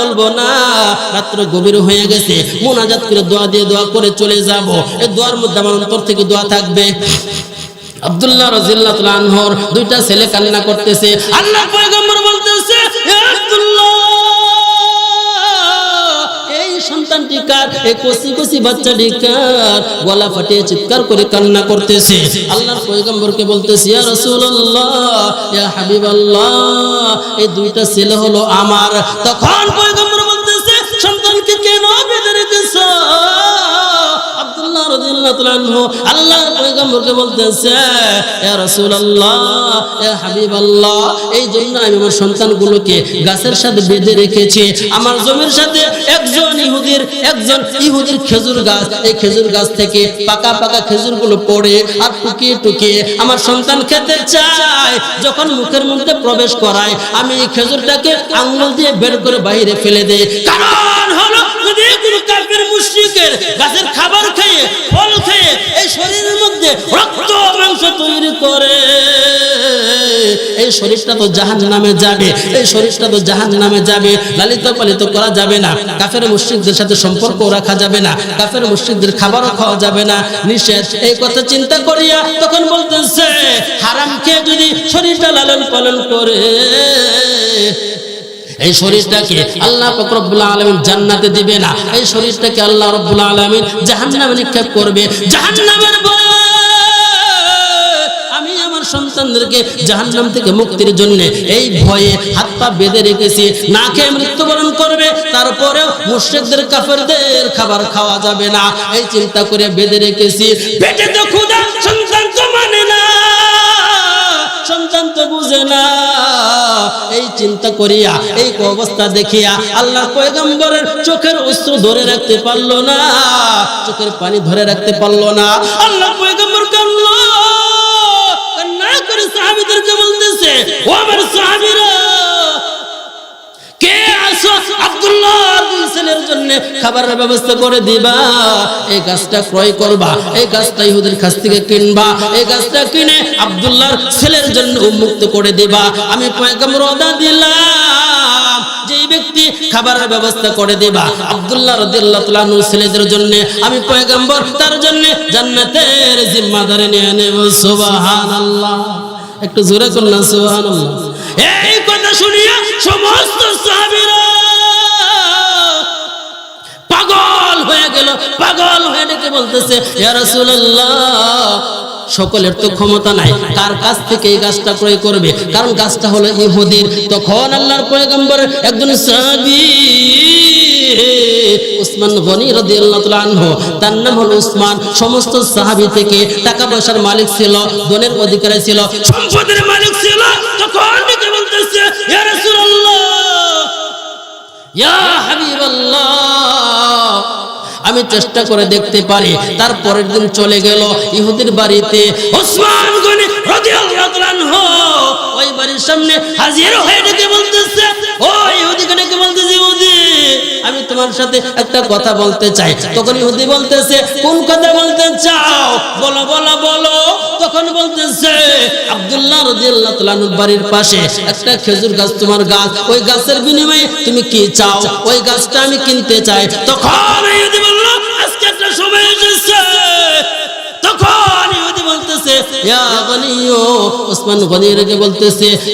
বলব না, রাত্র গভীর হয়ে গেছে, মোনাজাত করে দোয়া দিয়ে দোয়া করে চলে যাব। এই দোয়ার মধ্যে আমার অন্তর থেকে দোয়া থাকবে। আব্দুল্লাহ রাজিল্লাহ আনহর দুইটা ছেলে কান্না করতেছে। আল্লাহ পয়গম্বর বলতেছে "হে আব্দুল্লাহ সন্তানটি কার? এই কচি কচি বাচ্চাটি কার? গলা ফাটিয়ে চিৎকার করে কান্না করতেছে। আল্লাহর পয়গম্বরকে বলতেছে, ইয়া রাসূলুল্লাহ, ইয়া হাবিবাল্লাহ, এই দুইটা ছেলে হলো আমার। তখন আমার খেজুর গাছ থেকে পাকা পাকা খেজুরগুলো পড়ে আর টুকিয়ে টুকিয়ে আমার সন্তান খেতে চায়। যখন মুখের মধ্যে প্রবেশ করায়, আমি এই খেজুরটাকে আঙ্গুল দিয়ে বের করে বাইরে ফেলে দেই। কারণ হলো কাফের মুশরিকের লালিত পালিত করা যাবে না, কাফের মুশরিকদের সাথে সম্পর্ক রাখা যাবে না, কাফের মুশরিকদের খাবারও খাওয়া যাবে না। নিষেধ, এই কথা চিন্তা করিয়া তখন বলতেছে হারাম খেয়ে যদি শরীরটা লালন পালন করে এই শরীরটাকে আল্লাহ রব্বুল আলামিন জান্নাতে দিবে না। এই শরীরটাকে আল্লাহ রব্বুল আলামিন জাহান্নামে নিক্ষেপ করবে। জাহান্নামের আমি আমার সন্তানদেরকে থেকে মুক্তির এই ভয়ে হাত পা বেঁধে রেখেছি। না খেয়ে মৃত্যুবরণ করবে, তারপরেও কাফেরদের খাবার খাওয়া যাবে না। এই চিন্তা করে বেঁধে রেখেছি। তো মানে না, সন্তান তো বুঝে না। এই চিন্তা করিয়া, এই অবস্থা দেখিয়া আল্লাহ পয়গম্বরের চোখের অস্ত্র ধরে রাখতে পারল না, চোখের পানি ধরে রাখতে পারল না। আল্লাহ পয়গম্বর কান্না করে সাহাবিদেরকে বলতেছে, ও আমার সাহাবীরা জন্য খাবারের ব্যবস্থা করে দিবা। এই গাছটা ক্রয় করবা, এই গাছটা ইহুদের কাছ থেকে কিনবা, এই গাছটা কিনে আব্দুল্লাহর ছেলের জন্য উন্মুক্ত করে দিবা। আমি পয়গম্বর ওদা দিলাম, যেই খাবারের ব্যবস্থা করে দিবা, আব্দুল্লাহ ছেলেদের জন্য, আমি পয়গম্বর তার জন্য জান্নাতের জিম্মাদারি নিয়ে নেব। সুবহানাল্লাহ। একটু জোরে করুন না, সুবহানাল্লাহ। এই কথা শুনিয়া সমস্ত সাহাবীরা পাগল হয়ে গেল, পাগল হয়ে ডেকে বলতেছে, ইয়া রাসূলুল্লাহ, সকলের তো ক্ষমতা নাই, কার কাছ থেকে এই গাছটা ক্রয় করবে? কারণ গাছটা হলো ইহুদির। তখন আল্লাহর পয়গম্বর একজন সাহাবী, উসমান গনি রাদিয়াল্লাহু আনহু, তার নাম হলো উসমান। সমস্ত সাহাবী থেকে টাকা পয়সার মালিক ছিল, ধনের অধিকারী ছিল, সম্পদের মালিক ছিল। তখন বলতেছে, ইয়া রাসূলুল্লাহ, ইয়া হাবিবাল্লাহ আমি চেষ্টা করে দেখতে পারি। তার পরের দিন চলে গেল ইহুদির বাড়িতে। বাড়ির আমি তোমার সাথে একটা কথা বলতে চাই। তখন ইহুদি বলতেছে, কোন কথা বলতে চাও? বলো বলো বলো। তখন বলতেছে বাড়ির পাশে একটা খেজুর গাছ, তোমার গাছ। ওই গাছের বিনিময়ে তুমি কি চাও? ওই গাছটা আমি কিনতে চাই। তখন ইহুদি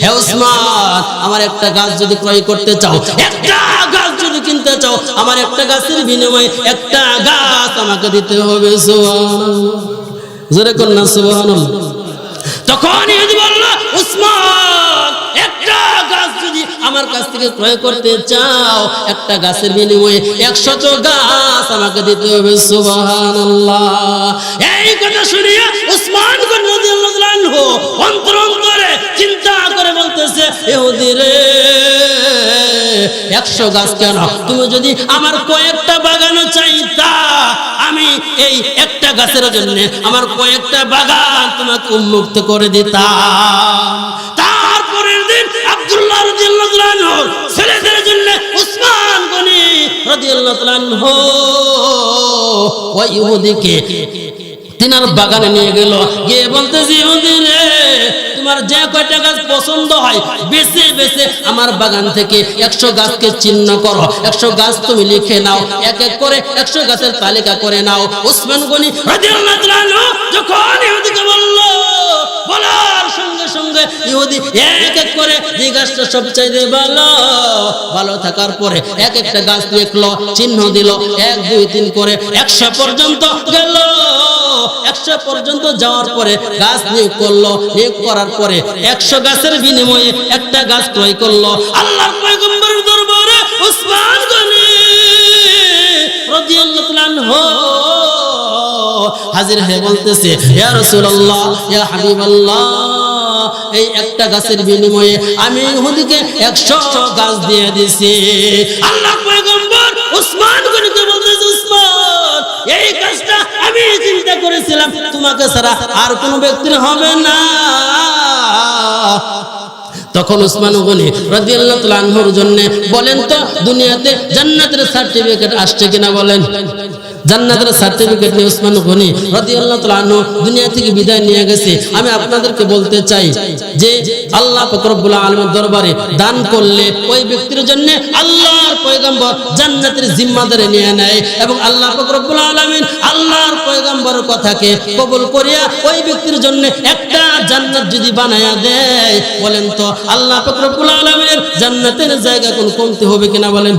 ওসমান আমার একটা গাছ যদি ক্রয় করতে চাও, একটা গাছ যদি কিনতে চাও, আমার একটা গাছের বিনিময়ে একটা গাছ আমাকে দিতে হবে, সুবহানাল্লাহ। না সুবহানাল্লাহ। তখন বলল উসমান আমার কাছ থেকে ক্রয় করতে চাও, একটা গাছের বিনিময়ে একশত গাছ আমাকে দিতে হবে এই কথা শুনিয়ে উসমান চিন্তা করে বলতেছে একশো গাছ কেন? তুমি যদি আমার কয়েকটা বাগানও চাইতা, আমি এই একটা গাছের জন্য আমার কয়েকটা বাগান তোমাকে উন্মুক্ত করে দিতাম। ইহুদিকে তিনার বাগানে নিয়ে গেল। গিয়ে বলতেছি ইহুদি তোমার যে কয়টা গাছ পছন্দ হয়, বেছে বেছে আমার বাগান থেকে একশো গাছকে চিহ্ন করো। একশো গাছ তুমি লিখে নাও, এক এক করে একশো গাছের তালিকা করে নাও। উসমান গনি যখন ইহুদিকে এক একটা গাছ লিখলো চিহ্ন দিল, এক, দুই, তিন করে একশো পর্যন্ত গেল। একশো পর্যন্ত যাওয়ার পরে গাছ নিয়োগ করল, নিয়োগ করার পরে একশো গাছের বিনিময়ে একটা গাছ ক্রয় করল। আল্লাহ দরবারে হাজির হয়ে বলতেছে এই একটা গাছের বিনিময়ে আমি ইহুদিকে 100 গাছ দিয়ে দিছি আল্লাহ পয়গম্বর এই কাজটা আমি চিন্তা করেছিলাম, তোমাকে ছাড়া আর কোনো ব্যক্তির হবে না। তখন উসমান গনি রাদিয়াল্লাহু আনহুর জন্য বলেন তো, দুনিয়াতে জান্নাতের সার্টিফিকেট আসছে কিনা বলেন। জান্নাতের সার্টিফিকেট নিয়ে উসমান গনি রাদিয়াল্লাহু তাআলা আনহু দুনিয়া থেকে বিদায় নিয়ে গেছে। আমি আপনাদেরকে বলতে চাই যে আল্লাহ পাক রব্বুল আলামিনের দরবারে দান করলে ওই ব্যক্তির জন্য আল্লাহর পয়গম্বর জান্নাতের জিম্মাদারি নিয়ে নেয় এবং আল্লাহ পাক রব্বুল আলামিন আল্লাহর পয়গম্বরের কথাকে কবুল করিয়া ওই ব্যক্তির জন্য একটা জান্নাত যদি বানায়া দেয়, বলেন তো আল্লাহ পাক রব্বুল আলামিনের জান্নাতের জায়গা কোন কমতে হবে কিনা বলেন?